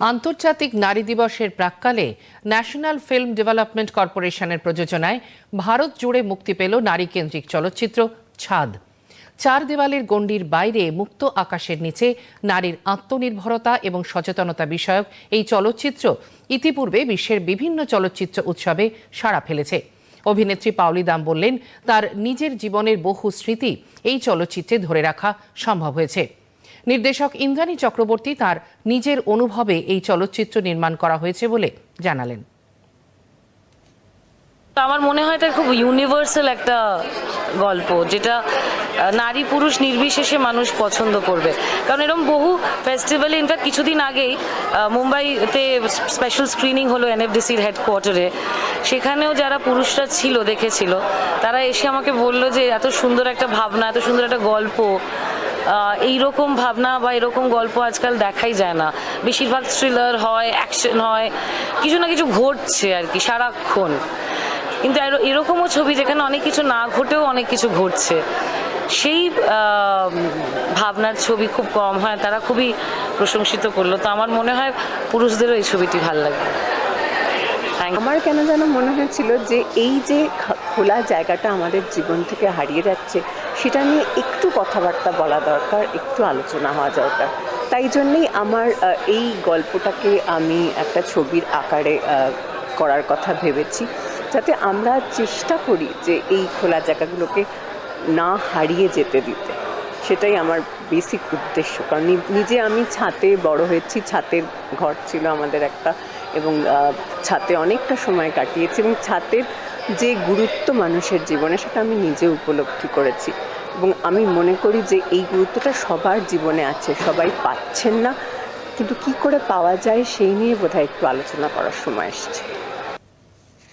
আন্তর্জাতিক নারী দিবসের প্রাক্কালে ন্যাশনাল ফিল্ম ডেভেলপমেন্ট কর্পোরেশনের প্রযোজনায় ভারত জুড়ে মুক্তি পেল নারী কেন্দ্রিক চলচ্চিত্র ছাদ। চার দেওয়ালের গণ্ডির বাইরে মুক্ত আকাশের নিচে নারীর আত্মনির্ভরতা এবং সচেতনতা বিষয়ক এই চলচ্চিত্র ইতিপূর্বে বিশ্বের বিভিন্ন চলচ্চিত্র উৎসবে সাড়া ফেলেছে। অভিনেত্রী পাওলি দাম বললেন, তার নিজের জীবনের বহু স্মৃতি এই চলচ্চিত্রে ধরে রাখা সম্ভব হয়েছে। নির্দেশক ইন্দ্রাণী চক্রবর্তী তার নিজের অনুভবে এই চলচ্চিত্র নির্মাণ করা হয়েছে বলে জানালেন। আমার মনে হয় এটা খুব ইউনিভার্সাল একটা গল্প, যেটা নারী পুরুষ নির্বিশেষে মানুষ পছন্দ করবে। কারণ এরকম বহু ফেস্টিভ্যালে ইনফ্যাক্ট কিছুদিন আগেই মুম্বাইতে স্পেশাল স্ক্রিনিং হলো এনএফডিসির হেডকোয়ার্টারে সেখানেও যারা পুরুষরা ছিল, দেখেছিল, তারা এসে আমাকে বলল যে, এত সুন্দর একটা ভাবনা, এত সুন্দর একটা গল্প এই রকম ভাবনা বা এরকম গল্প আজকাল দেখাই যায় না। বেশিরভাগ থ্রিলার হয় অ্যাকশন হয়, কিছু না কিছু ঘটছে আর কি, সারাক্ষণ। কিন্তু এর- এরকমও ছবি যেখানে অনেক কিছু না ঘটেও অনেক কিছু ঘটছে। সেই ভাবনার ছবি খুব কম হয়, তারা খুবই প্রশংসিত করল। তো আমার মনে হয় পুরুষদেরও এই ছবিটি ভালো লাগবে। আমার কেন যেন মনে হয়েছিল যে এই যে খোলা জায়গাটা আমাদের জীবন থেকে হারিয়ে যাচ্ছে, সেটা নিয়ে একটু কথাবার্তা বলা দরকার, একটু আলোচনা হওয়া দরকার। তাই জন্যেই আমার এই গল্পটাকে আমি একটা ছবির আকারে করার কথা ভেবেছি, যাতে আমরা চেষ্টা করি যে এই খোলা জায়গাগুলোকে না হারিয়ে যেতে দিতে। সেটাই আমার বেসিক উদ্দেশ্য। কারণ নিজে আমি ছাতে বড় হয়েছি, ছাতের ঘর ছিল আমাদের একটা এবং ছাতে অনেকটা সময় কাটিয়েছি এবং ছাতের যে গুরুত্ব মানুষের জীবনে সেটা আমি নিজে উপলব্ধি করেছি। এবং আমি মনে করি যে এই গুরুত্বটা সবার জীবনে আছে, সবাই পাচ্ছেন না। কিন্তু কি করে পাওয়া যায় সেই নিয়ে বোধহয় একটু আলোচনা করার সময় এসছে।